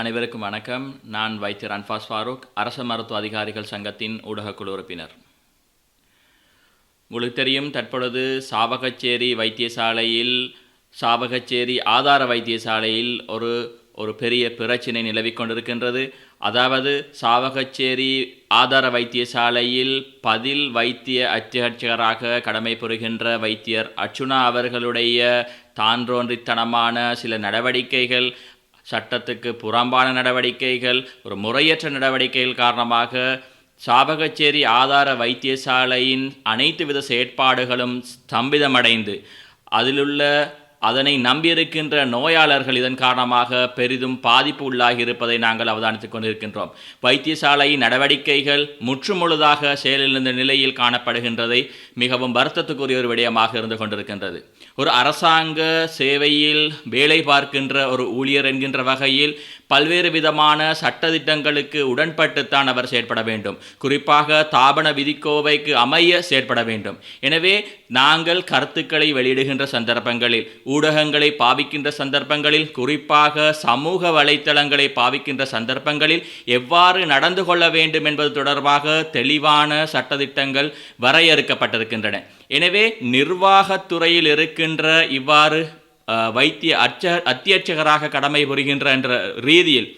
அனைவருக்கும் வணக்கம். நான் வைத்தியர் அன்பாஸ் ஃபாரூக் அரச மருத்துவ அதிகாரிகள் சங்கத்தின் ஊடகக்குழு உறுப்பினர். உங்களுக்கு தெரியும் தற்பொழுது சாவகச்சேரி வைத்தியசாலையில் சாவகச்சேரி ஆதார வைத்தியசாலையில் ஒரு ஒரு பெரிய பிரச்சினை நிலவிக் கொண்டிருக்கின்றது. அதாவது சாவகச்சேரி ஆதார வைத்தியசாலையில் பதில் வைத்திய அத்தியட்சகராக கடமை புரிகின்ற வைத்தியர் அர்ச்சுனா அவர்களுடைய தான்றோன்றித்தனமான சில நடவடிக்கைகள் சட்டத்துக்கு புறம்பான நடவடிக்கைகள் ஒரு முறையற்ற நடவடிக்கைகள் காரணமாக சாபகச்சேரி ஆதார வைத்தியசாலையின் அனைத்து வித செயற்பாடுகளும் ஸ்தம்பிதமடைந்து அதிலுள்ள அதனை நம்பியிருக்கின்ற நோயாளர்கள் இதன் காரணமாக பெரிதும் பாதிப்பு உள்ளாகி இருப்பதை நாங்கள் அவதானித்துக் கொண்டிருக்கின்றோம். வைத்தியசாலையின் நடவடிக்கைகள் முற்றுமுழுதாக செயலிழந்த நிலையில் காணப்படுகின்றதை மிகவும் வருத்தத்துக்குரிய ஒரு விடயமாக இருந்து கொண்டிருக்கின்றது. ஒரு அரசாங்க சேவையில் வேலை பார்க்கின்ற ஒரு ஊழியர் என்கின்ற வகையில் பல்வேறு விதமான சட்டதிட்டங்களுக்கு உடன்பட்டுத்தான் அவர் செயற்பட வேண்டும். குறிப்பாக தாபன விதிக்கோவைக்கு அமைய செயற்பட வேண்டும். எனவே நாங்கள் கருத்துக்களை வெளியிடுகின்ற சந்தர்ப்பங்களில் ஊடகங்களை பாவிக்கின்ற சந்தர்ப்பங்களில் குறிப்பாக சமூக வலைத்தளங்களை பாவிக்கின்ற சந்தர்ப்பங்களில் எவ்வாறு நடந்து கொள்ள வேண்டும் என்பது தொடர்பாக தெளிவான சட்டதிட்டங்கள் வரையறுக்கப்பட்டிருக்கின்றன. எனவே நிர்வாகத்துறையில் இருக்கின்ற இவ்வாறு வைத்திய அச்ச அத்தியட்சகராக கடமை புரிகின்ற என்ற ரீதியில்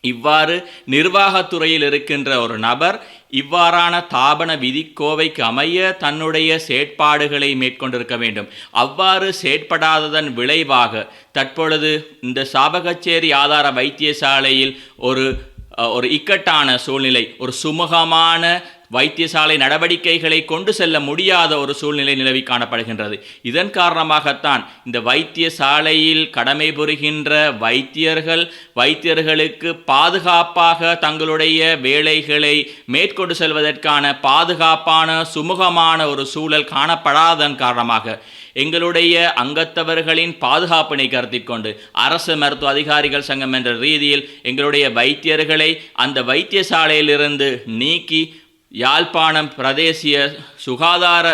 இவ்வாறு நிர்வாகத்துறையில் இருக்கின்ற ஒரு நபர் இவ்வாறான தாபன விதிக்கோவைக்கு அமைய தன்னுடைய செயற்பாடுகளை மேற்கொண்டிருக்க வேண்டும். அவ்வாறு செயற்படாததன் விளைவாக தற்பொழுது இந்த சாபகச்சேரி ஆதார வைத்தியசாலையில் ஒரு ஒரு இக்கட்டான சூழ்நிலை ஒரு சுமூகமான வைத்தியசாலை நடவடிக்கைகளை கொண்டு செல்ல முடியாத ஒரு சூழ்நிலை நிலவி காணப்படுகின்றது. இதன் காரணமாகத்தான் இந்த வைத்தியசாலையில் கடமை புரிகின்ற வைத்தியர்கள் வைத்தியர்களுக்கு பாதுகாப்பாக தங்களுடைய வேலைகளை மேற்கொண்டு செல்வதற்கான பாதுகாப்பான சுமூகமான ஒரு சூழல் காணப்படாதன் காரணமாக எங்களுடைய அங்கத்தவர்களின் பாதுகாப்பினை கருத்தில் கொண்டு அரசு மருத்துவ அதிகாரிகள் சங்கம் என்ற ரீதியில் எங்களுடைய வைத்தியர்களை அந்த வைத்தியசாலையிலிருந்து நீக்கி யாழ்ப்பாணம் பிரதேசிய சுகாதார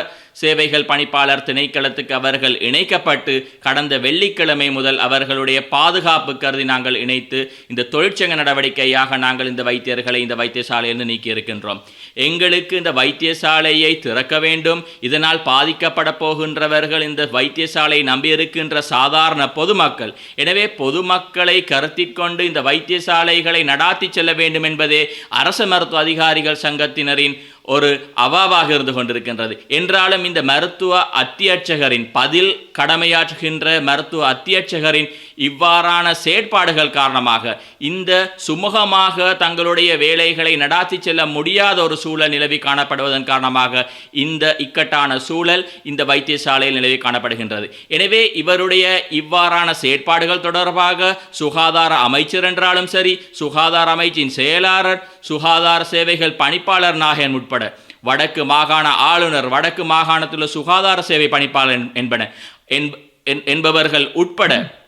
சேவைகள் பணிப்பாளர் திணைக்களத்துக்கு அவர்கள் இணைக்கப்பட்டு கடந்த வெள்ளிக்கிழமை முதல் அவர்களுடைய பாதுகாப்பு கருதி நாங்கள் இணைத்து இந்த தொழிற்சங்க நடவடிக்கையாக நாங்கள் இந்த வைத்தியர்களை இந்த வைத்தியசாலையிலிருந்து நீக்கி இருக்கின்றோம் எங்களுக்கு இந்த வைத்தியசாலையை திறக்க வேண்டும். இதனால் பாதிக்கப்பட போகின்றவர்கள் இந்த வைத்தியசாலை நம்பியிருக்கின்ற சாதாரண பொதுமக்கள். எனவே பொதுமக்களை கருத்தில் கொண்டு இந்த வைத்தியசாலைகளை நடாத்தி செல்ல வேண்டும் என்பதே அரசு மருத்துவ அதிகாரிகள் சங்கத்தினரின் ஒரு அவாவாக இருந்து கொண்டிருக்கின்றது. என்றாலும் இந்த மருத்துவ அத்தியட்சகரின் பதில் கடமையாற்றுகின்ற மருத்துவ அத்தியட்சகரின் இவ்வாறான செயற்பாடுகள் காரணமாக இந்த சுமூகமாக தங்களுடைய வேலைகளை நடாத்தி செல்ல முடியாத ஒரு சூழல் நிலவி காணப்படுவதன் காரணமாக இந்த இக்கட்டான சூழல் இந்த வைத்தியசாலையில் நிலவி காணப்படுகின்றது. எனவே இவருடைய இவ்வாறான செயற்பாடுகள் தொடர்பாக சுகாதார அமைச்சர் என்றாலும் சரி சுகாதார அமைச்சின் செயலாளர் சுகாதார சேவைகள் பணிப்பாளர் நாகன் உட்பட. வடக்கு மாகாண ஆளுநர் வடக்கு மாகாணத்தில் சுகாதார சேவை பணிப்பாளர் என்பன. என்ப- என்- என்பவர்கள் உட்பட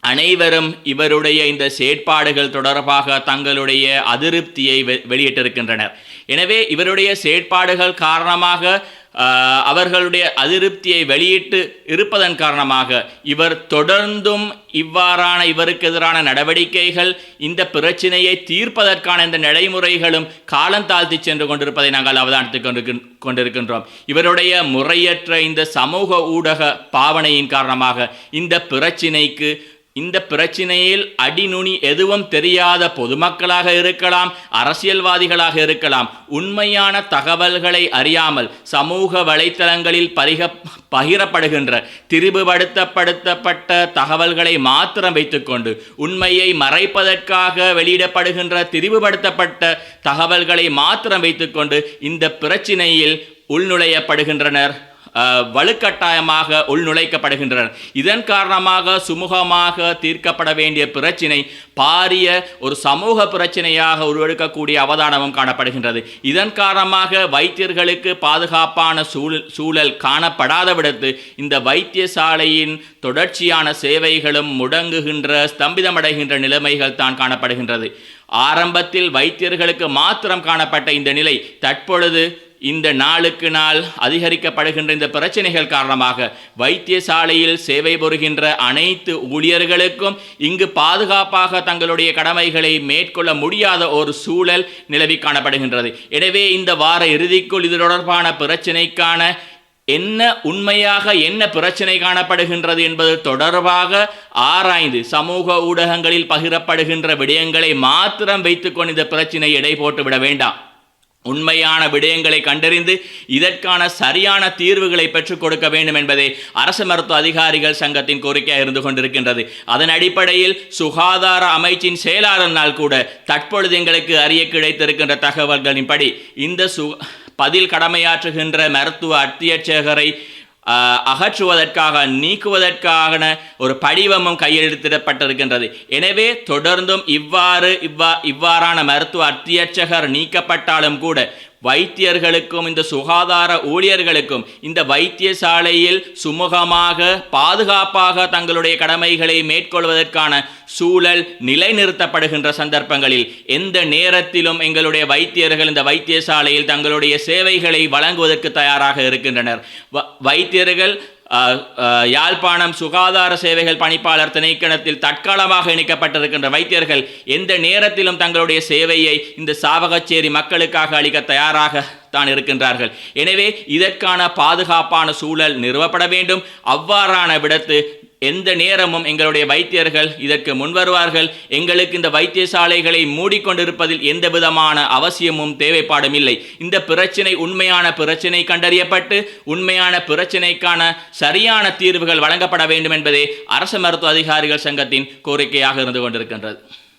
அனைவரும் இவருடைய இந்த செயற்பாடுகள் தொடர்பாக தங்களுடைய அதிருப்தியை வெ- வெளியிட்டிருக்கின்றனர். எனவே இவருடைய செயற்பாடுகள் காரணமாக அவர்களுடைய அதிருப்தியை வெளியிட்டு இருப்பதன் காரணமாக இவர் தொடர்ந்தும் இவ்வாறான இவருக்கு எதிரான நடவடிக்கைகள் இந்த பிரச்சினையை தீர்ப்பதற்கான இந்த நடைமுறைகளும் காலந்தாழ்த்தி சென்று கொண்டிருப்பதை நாங்கள் அவதானித்துக் கொண்டிருக்கின்- கொண்டிருக்கின்றோம். இவருடைய முறையற்ற இந்த சமூக ஊடக பாவனையின் காரணமாக இந்த பிரச்சினைக்கு இந்த பிரச்சினையில் அடிநுனி எதுவும் தெரியாத பொதுமக்களாக இருக்கலாம் அரசியல்வாதிகளாக இருக்கலாம். உண்மையான தகவல்களை அறியாமல் சமூக வலைத்தளங்களில் பரிக பகிரப்படுகின்ற திரிபுபடுத்தப்படுத்தப்பட்ட தகவல்களை மாத்திரம் வைத்துக்கொண்டு உண்மையை மறைப்பதற்காக வெளியிடப்படுகின்ற திரிவுபடுத்தப்பட்ட தகவல்களை மாத்திரம் வைத்துக்கொண்டு இந்த பிரச்சினையில் உள்நுழையப்படுகின்றனர். வலுக்கட்டாயமாக உள்நுழைக்கப்படுகின்றனர் இதன் காரணமாக சுமூகமாக தீர்க்கப்பட வேண்டிய பிரச்சினை பாரிய ஒரு சமூக பிரச்சனையாக உருவெடுக்கக்கூடிய அவதானமும் காணப்படுகின்றது. இதன் காரணமாக வைத்தியர்களுக்கு பாதுகாப்பான சூழல் சூழல் காணப்படாத விடத்து இந்த வைத்தியசாலையின் தொடர்ச்சியான சேவைகளும் முடங்குகின்ற ஸ்தம்பிதமடைகின்ற நிலைமைகள் தான் காணப்படுகின்றது. ஆரம்பத்தில் வைத்தியர்களுக்கு மாத்திரம் காணப்பட்ட இந்த நிலை தற்பொழுது இந்த நாளுக்கு நாள் அதிகரிக்கப்படுகின்ற இந்த பிரச்சனைகள் காரணமாக வைத்தியசாலையில் சேவை புரிகின்ற அனைத்து ஊழியர்களுக்கும் இங்கு பாதுகாப்பாக தங்களுடைய கடமைகளை மேற்கொள்ள முடியாத ஒரு சூழல் நிலவி காணப்படுகின்றது. எனவே இந்த வார இறுதிக்குள் இது தொடர்பான பிரச்சனைக்கான என்ன உண்மையாக என்ன பிரச்சனை காணப்படுகின்றது என்பது தொடர்பாக ஆராய்ந்து சமூக ஊடகங்களில் பகிரப்படுகின்ற விடயங்களை மாத்திரம் வைத்துக்கொண்டு இந்த பிரச்சனை எடை போட்டுவிட வேண்டாம். உண்மையான விடயங்களை கண்டறிந்து இதற்கான சரியான தீர்வுகளை பெற்றுக் கொடுக்க வேண்டும் என்பதே அரசு மருத்துவ அதிகாரிகள் சங்கத்தின் கோரிக்கையாக இருந்து கொண்டிருக்கின்றது. அதன் அடிப்படையில் சுகாதார அமைச்சின் செயலாளர்னால் கூட தற்பொழுது எங்களுக்கு அறிய கிடைத்திருக்கின்ற தகவல்களின்படி இந்த சு பதில் கடமையாற்றுகின்ற மருத்துவ அத்தியட்சகரை அகற்றுவதற்காக நீக்குவதற்கான ஒரு படிவமும் கையெழுத்திடப்பட்டிருக்கின்றது. எனவே தொடர்ந்தும் இவ்வாறு இவ்வா இவ்வாறான மருத்துவ அத்தியட்சகர் நீக்கப்பட்டாலும் கூட வைத்தியர்களுக்கும் இந்த சுகாதார ஊழியர்களுக்கும் இந்த வைத்தியசாலையில் சுமூகமாக பாதுகாப்பாக தங்களுடைய கடமைகளை மேற்கொள்வதற்கான சூழல் நிலைநிறுத்தப்படுகின்ற சந்தர்ப்பங்களில் எந்த நேரத்திலும் எங்களுடைய வைத்தியர்கள் இந்த வைத்தியசாலையில் தங்களுடைய சேவைகளை வழங்குவதற்கு தயாராக இருக்கின்றனர். வ- வைத்தியர்கள் யாழ்ப்பாணம் சுகாதார சேவைகள் பணிப்பாளர் திணைக்களத்தில் தற்காலமாக இணைக்கப்பட்டிருக்கின்ற வைத்தியர்கள் எந்த நேரத்திலும் தங்களுடைய சேவையை இந்த சாவகச்சேரி மக்களுக்காக அளிக்க தயாராக தான் இருக்கின்றார்கள். எனவே இதற்கான பாதுகாப்பான சூழல் நிறுவப்பட வேண்டும். அவ்வாறான விடத்து எந்த நேரமும் எங்களுடைய வைத்தியர்கள் இதற்கு முன்வருவார்கள் எங்களுக்கு இந்த வைத்தியசாலைகளை மூடிக்கொண்டிருப்பதில் எந்த விதமான அவசியமும் தேவைப்பாடும் இல்லை இந்த பிரச்சனை உண்மையான பிரச்சினை கண்டறியப்பட்டு உண்மையான பிரச்சினைக்கான சரியான தீர்வுகள் வழங்கப்பட வேண்டும் என்பதே அரசு மருத்துவ அதிகாரிகள் சங்கத்தின் கோரிக்கையாக இருந்து கொண்டிருக்கின்றது.